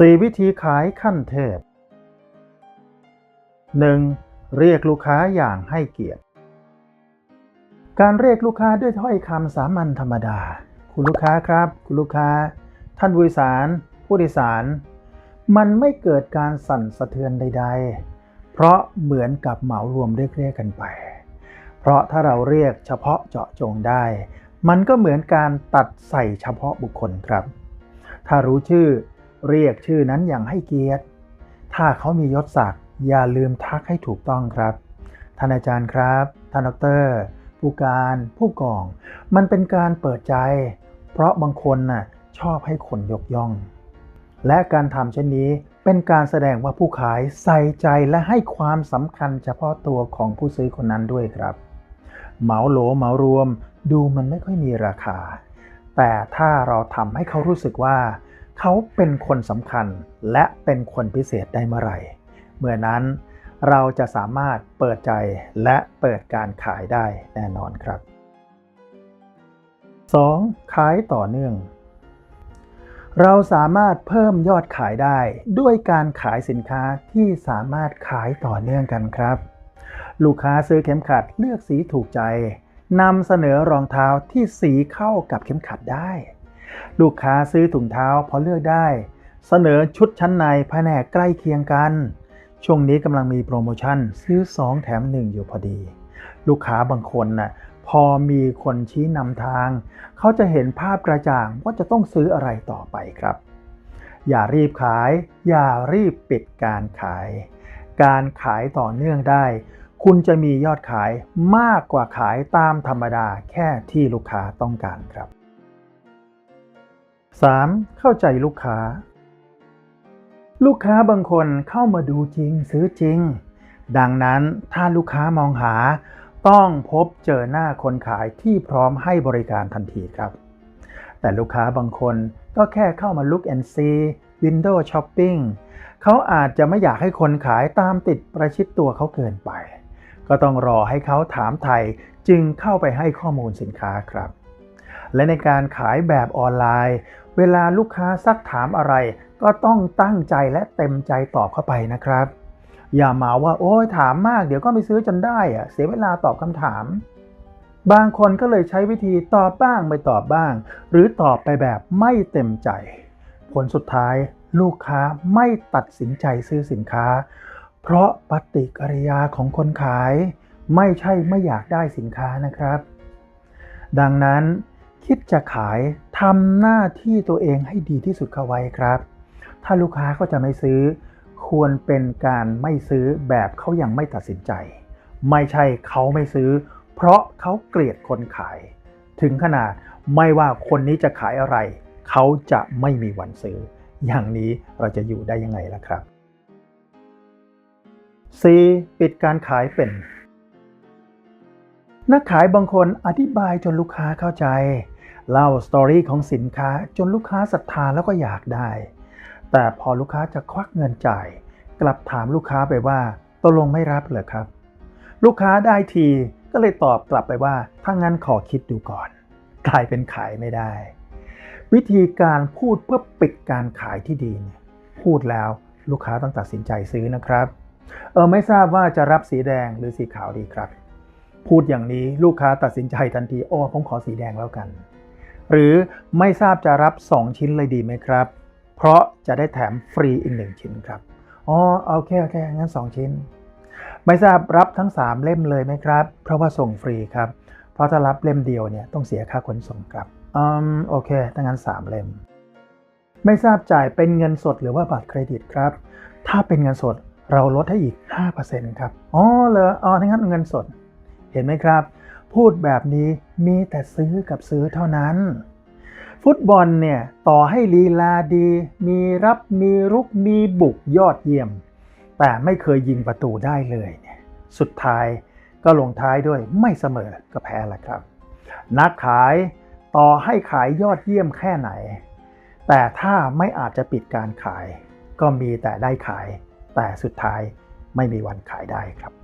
4 วิธีขายขั้นเทพ 1. เรียกลูกค้าอย่างให้เกียรติ การเรียกลูกค้าด้วยถ้อยคำสามัญธรรมดา คุณลูกค้าครับ คุณลูกค้า ท่านผู้โดยสาร ผู้โดยสาร มันไม่เกิดการสั่นสะเทือนใด ๆ เพราะเหมือนกับเหมารวมเรียกๆกันไป เพราะถ้าเราเรียกเฉพาะเจาะจงได้ มันก็เหมือนการตัดใส่เฉพาะบุคคลครับ ถ้ารู้ชื่อ เรียกชื่อนั้นอย่างให้เกียรติ ถ้าเขามียศศักดิ์อย่าลืมทักให้ถูกต้องครับท่านอาจารย์ครับ ท่านดอกเตอรผู้การผู้กอง มันเป็นการเปิดใจ เพราะบางคนน่ะชอบให้คนยกย่อง และการทำเช่นนี้เป็นการแสดงว่าผู้ขายใส่ใจและให้ความสำคัญเฉพาะตัวของผู้ซื้อคนนั้นด้วยครับ เหมาโหลเหมารวมดูมันไม่ค่อยมีราคา แต่ถ้าเราทำให้เขารู้สึกว่า เขาเป็นคนสำคัญและเป็นคนพิเศษได้เมื่อไหร่ เมื่อนั้นเราจะสามารถเปิดใจและเปิดการขายได้แน่นอนครับ 2. ขายต่อเนื่อง เราสามารถเพิ่มยอดขายได้ด้วยการขายสินค้าที่สามารถขายต่อเนื่องกันครับ ลูกค้าซื้อเข็มขัดเลือกสีถูกใจนำเสนอรองเท้าที่สีเข้ากับเข็มขัดได้ ลูกค้าซื้อถุงเท้าพอเลือกได้ เสนอชุดชั้นในแผนกใกล้เคียงกัน ช่วงนี้กำลังมีโปรโมชั่นซื้อ 2 แถม 1 อยู่พอดี ลูกค้าบางคนน่ะพอมีคนชี้นำทาง เขาจะเห็นภาพกระจ่างว่าจะต้องซื้ออะไรต่อไปครับ อย่ารีบขาย อย่ารีบปิดการขาย การขายต่อเนื่องได้ คุณจะมียอดขายมากกว่าขายตามธรรมดาแค่ที่ลูกค้าต้องการครับ 3. เข้าใจลูกค้า ลูกค้าบางคนเข้ามาดูจริงซื้อจริง ดังนั้นถ้าลูกค้ามองหา ต้องพบเจอหน้าคนขายที่พร้อมให้บริการทันทีครับ แต่ลูกค้าบางคนก็แค่เข้ามา Look and See Window Shopping เขาอาจจะไม่อยากให้คนขายตามติดประชิดตัวเขาเกินไป ก็ต้องรอให้เขาถามไทยจึงเข้าไปให้ข้อมูลสินค้าครับ และในการขายแบบออนไลน์ เวลาลูกค้าซักถามอะไร ก็ต้องตั้งใจและเต็มใจตอบเข้าไปนะครับ อย่ามาว่าโอ้ยถามมากเดี๋ยวก็ไม่ซื้อจนได้อะเสียเวลาตอบคำถาม บางคนก็เลยใช้วิธีตอบบ้างไม่ตอบบ้าง หรือตอบไปแบบไม่เต็มใจ ผลสุดท้ายลูกค้าไม่ตัดสินใจซื้อสินค้า เพราะปฏิกิริยาของคนขาย ไม่ใช่ไม่อยากได้สินค้านะครับ ดังนั้นคิดจะขาย ทำหน้าที่ตัวเองให้ดีที่สุดเข้าไว้ครับ ถ้าลูกค้าก็จะไม่ซื้อ ควรเป็นการไม่ซื้อแบบเขายังไม่ตัดสินใจ ไม่ใช่เขาไม่ซื้อ เพราะเขาเกลียดคนขาย ถึงขนาดไม่ว่าคนนี้จะขายอะไร เขาจะไม่มีวันซื้อ อย่างนี้เราจะอยู่ได้ยังไงล่ะครับ 4. ปิดการขายเป็น นักขายบางคนอธิบายจนลูกค้าเข้าใจ เล่าสตอรี่ของสินค้าจนลูกค้าศรัทธาแล้วก็อยากได้ แต่พอลูกค้าจะควักเงินจ่าย กลับถามลูกค้าไปว่าตกลงไม่รับเหรอครับ ลูกค้าได้ทีก็เลยตอบกลับไปว่าถ้างั้นขอคิดดูก่อน กลายเป็นขายไม่ได้ วิธีการพูดเพื่อปิดการขายที่ดีเนี่ยพูดแล้วลูกค้าต้องตัดสินใจซื้อนะครับเออไม่ทราบว่าจะรับสีแดงหรือสีขาวดีครับ พูดอย่างนี้ลูกค้าตัดสินใจทันทีโอ้ผมขอสีแดงแล้วกัน หรือไม่ทราบจะรับ 2 ชิ้นเลยดีไหมครับ เพราะจะได้แถมฟรีอีก 1 ชิ้นครับ อ๋อโอเคโอเคงั้น 2 ชิ้น ไม่ทราบรับทั้ง 3 เล่มเลยไหมครับ เพราะว่าส่งฟรีครับ เพราะถ้ารับเล่มเดียวเนี่ยต้องเสียค่าขนส่งครับอืมโอเคถ้างั้น 3 เล่ม ไม่ทราบจ่ายเป็นเงินสดหรือว่าบัตรเครดิตครับ ถ้าเป็นเงินสดเราลดให้อีก 5%ครับ อ๋อเหรออ๋อถ้างั้นเงินสด เห็นไหมครับ พูดแบบนี้มีแต่ซื้อกับซื้อเท่านั้น ฟุตบอลเนี่ย ต่อให้ลีลาดี มีรับมีรุกมีบุกยอดเยี่ยม แต่ไม่เคยยิงประตูได้เลยเนี่ยสุดท้ายก็ลงท้ายด้วยไม่เสมอก็แพ้ละครับ นักขายต่อให้ขายยอดเยี่ยมแค่ไหน แต่ถ้าไม่อาจจะปิดการขาย ก็มีแต่ได้ขาย แต่สุดท้ายไม่มีวันขายได้ครับ